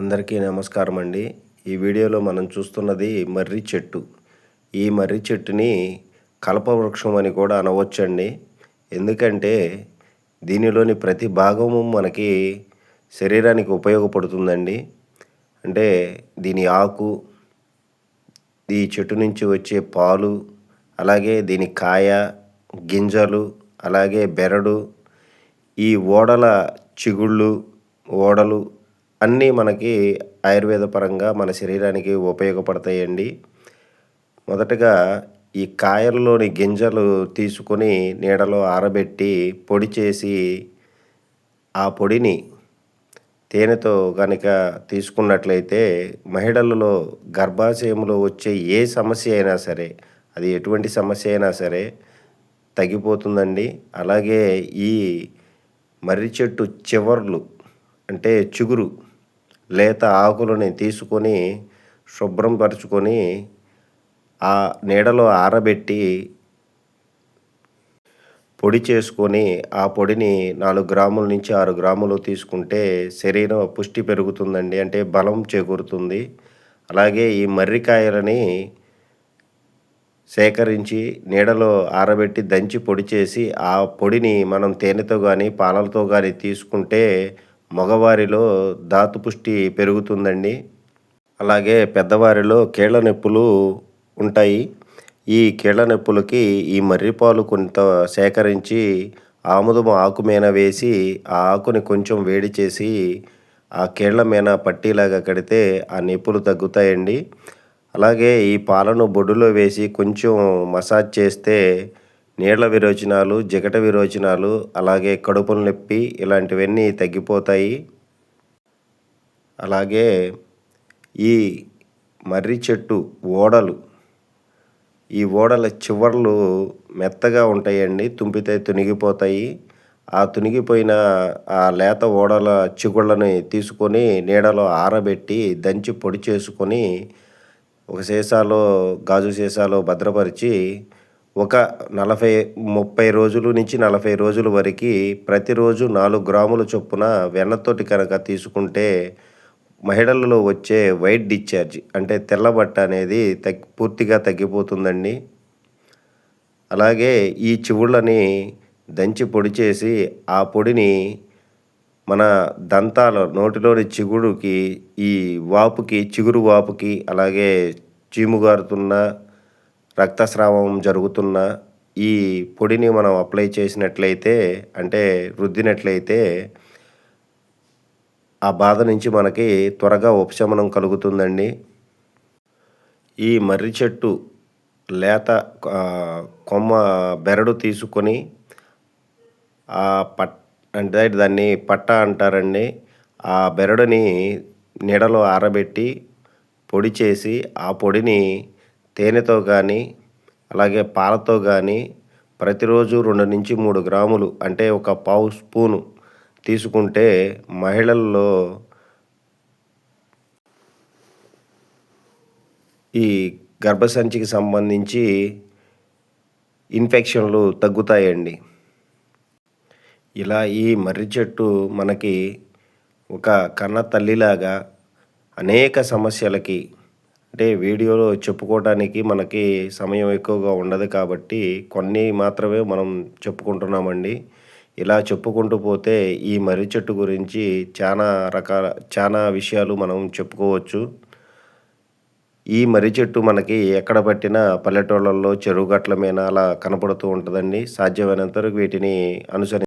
అందరికీ నమస్కారం అండి. ఈ వీడియోలో మనం చూస్తున్నది మర్రి చెట్టు. ఈ మర్రి చెట్టుని కల్పవృక్షం అని కూడా అనవచ్చండి. ఎందుకంటే దీనిలోని ప్రతి భాగము మనకి శరీరానికి ఉపయోగపడుతుందండి. అంటే దీని ఆకు ఈ చెట్టు నుంచి వచ్చే పాలు అలాగే దీని కాయ గింజలు అలాగే బెరడు ఈ ఓడల చిగుళ్ళు ఓడలు అన్నీ మనకి ఆయుర్వేద పరంగా మన శరీరానికి ఉపయోగపడతాయండి. మొదటగా ఈ కాయల్లోని గింజలు తీసుకొని నీడలో ఆరబెట్టి పొడి చేసి ఆ పొడిని తేనెతో కనుక తీసుకున్నట్లయితే మహిళలలో గర్భాశయంలో వచ్చే ఏ సమస్య అయినా సరే అది ఎటువంటి సమస్య అయినా సరే తగ్గిపోతుందండి. అలాగే ఈ మర్రి చెట్టు చివర్లు అంటే చిగురు లేత ఆకులని తీసుకొని శుభ్రం పరుచుకొని ఆ నీడలో ఆరబెట్టి పొడి చేసుకొని ఆ పొడిని నాలుగు గ్రాముల నుంచి ఆరు గ్రాములు తీసుకుంటే శరీరం పుష్టి పెరుగుతుందండి. అంటే బలం చేకూరుతుంది. అలాగే ఈ మర్రికాయలని సేకరించి నీడలో ఆరబెట్టి దంచి పొడి చేసి ఆ పొడిని మనం తేనెతో కానీ పాలలతో కానీ తీసుకుంటే మగవారిలో ధాతుపుష్టి పెరుగుతుందండి. అలాగే పెద్దవారిలో కీళ్ళ నొప్పులు ఉంటాయి. ఈ కీళ్ళ నొప్పులకి ఈ మర్రిపాలు కొంత సేకరించి ఆముదము ఆకు మీద వేసి ఆ ఆకుని కొంచెం వేడి చేసి ఆ కీళ్ళ మీద పట్టీలాగా కడితే ఆ నొప్పులు తగ్గుతాయండి. అలాగే ఈ పాలను బొడ్డులో వేసి కొంచెం మసాజ్ చేస్తే నీళ్ళ విరోచనాలు జిగట విరోచనాలు అలాగే కడుపుల నొప్పి ఇలాంటివన్నీ తగ్గిపోతాయి. అలాగే ఈ మర్రి చెట్టు ఓడలు ఈ ఓడల చివర్లు మెత్తగా ఉంటాయండి తుంపితే తునిగిపోతాయి. ఆ తునిగిపోయిన ఆ లేత ఓడల చిగుళ్ళని తీసుకొని నీడలో ఆరబెట్టి దంచి పొడి చేసుకొని ఒక సీసాలో గాజు సీసాలో భద్రపరిచి ఒక నలభై ముప్పై రోజులు నుంచి నలభై రోజుల వరకు ప్రతిరోజు నాలుగు గ్రాముల చొప్పున వెన్నతోటి కనుక తీసుకుంటే మహిళలలో వచ్చే వైట్ డిశ్చార్జ్ అంటే తెల్లబట్ట అనేది తగ్గి పూర్తిగా తగ్గిపోతుందండి. అలాగే ఈ చివుళ్ళని దంచి పొడి చేసి ఆ పొడిని మన దంతాల నోటిలోని చిగుడుకి ఈ వాపుకి చిగురు వాపుకి అలాగే చీముగారుతున్న రక్తస్రావం జరుగుతున్న ఈ పొడిని మనం అప్లై చేసినట్లయితే అంటే రుద్దినట్లయితే ఆ బాధ నుంచి మనకి త్వరగా ఉపశమనం కలుగుతుందండి. ఈ మర్రి చెట్టు లేత కొమ్మ బెరడు తీసుకొని ఆ పట్ అంటే దాన్ని పట్ట అంటారండి. ఆ బెరడుని నీడలో ఆరబెట్టి పొడి చేసి ఆ పొడిని తేనెతో కానీ అలాగే పాలతో కానీ ప్రతిరోజు రెండు నుంచి మూడు గ్రాములు అంటే ఒక పావు స్పూను తీసుకుంటే మహిళల్లో ఈ గర్భసంచికి సంబంధించి ఇన్ఫెక్షన్లు తగ్గుతాయండి. ఇలా ఈ మర్రి చెట్టు మనకి ఒక కన్న తల్లిలాగా అనేక సమస్యలకి అంటే వీడియోలో చెప్పుకోవడానికి మనకి సమయం ఎక్కువగా ఉండదు కాబట్టి కొన్ని మాత్రమే మనం చెప్పుకుంటున్నామండి. ఇలా చెప్పుకుంటూ పోతే ఈ మర్రి చెట్టు గురించి చాలా రకాల చాలా విషయాలు మనం చెప్పుకోవచ్చు. ఈ మర్రి చెట్టు మనకి ఎక్కడ పట్టినా పల్లెటూళ్ళల్లో చెరువు గట్ల మీద అలా కనపడుతూ ఉంటుందండి. సాధ్యమైనంత వరకు వీటిని అనుసరి